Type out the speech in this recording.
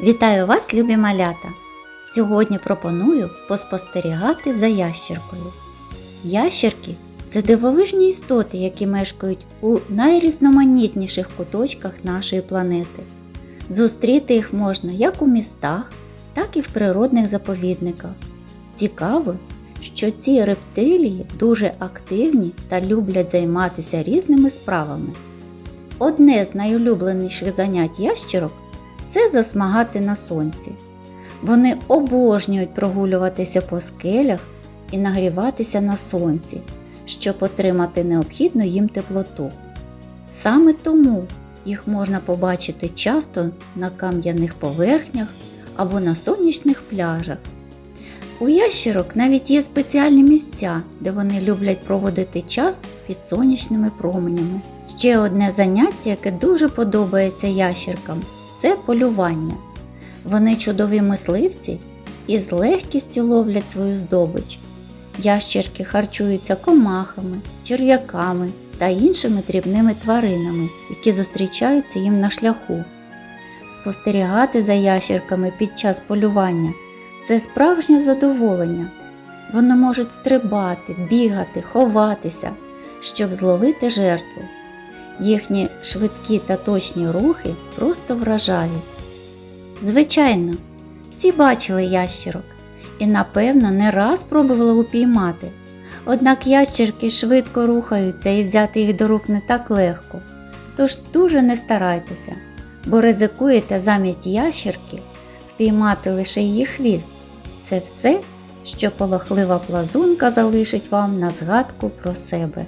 Вітаю вас, любі малята! Сьогодні пропоную поспостерігати за ящеркою. Ящерки це дивовижні істоти, які мешкають у найрізноманітніших куточках нашої планети. Зустріти їх можна як у містах, так і в природних заповідниках. Цікаво, що ці рептилії дуже активні та люблять займатися різними справами. Одне з найулюбленіших занять ящерок це засмагати на сонці. Вони обожнюють прогулюватися по скелях і нагріватися на сонці, щоб отримати необхідну їм теплоту. Саме тому їх можна побачити часто на кам'яних поверхнях або на сонячних пляжах. У ящерок навіть є спеціальні місця, де вони люблять проводити час під сонячними променями. Ще одне заняття, яке дуже подобається ящеркам, це полювання. Вони чудові мисливці і з легкістю ловлять свою здобич. Ящерки харчуються комахами, черв'яками та іншими дрібними тваринами, які зустрічаються їм на шляху. Спостерігати за ящерками під час полювання це справжнє задоволення. Вони можуть стрибати, бігати, ховатися, щоб зловити жертву. Їхні швидкі та точні рухи просто вражають. Звичайно, всі бачили ящерок і, напевно, не раз пробували упіймати. Однак ящерки швидко рухаються і взяти їх до рук не так легко. Тож дуже не старайтеся, бо ризикуєте замість ящерки впіймати лише її хвіст. Це все, що полохлива плазунка залишить вам на згадку про себе.